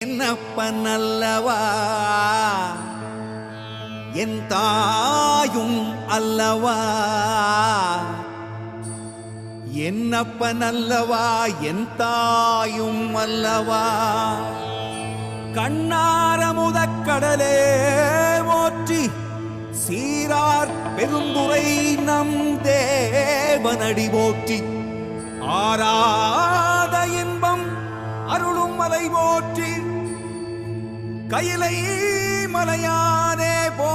என்னப்ப நல்லவா என் தாயும் அல்லவா? என்னப்ப நல்லவா என் தாயும் அல்லவா? கண்ணார முதக்கடலே ஓற்றி சீரார் பெருந்துரை நம் தேவனடி போற்றி. ஆராத இன்பம் அருளும் மலை போற்றி கையிலை மலையானே போ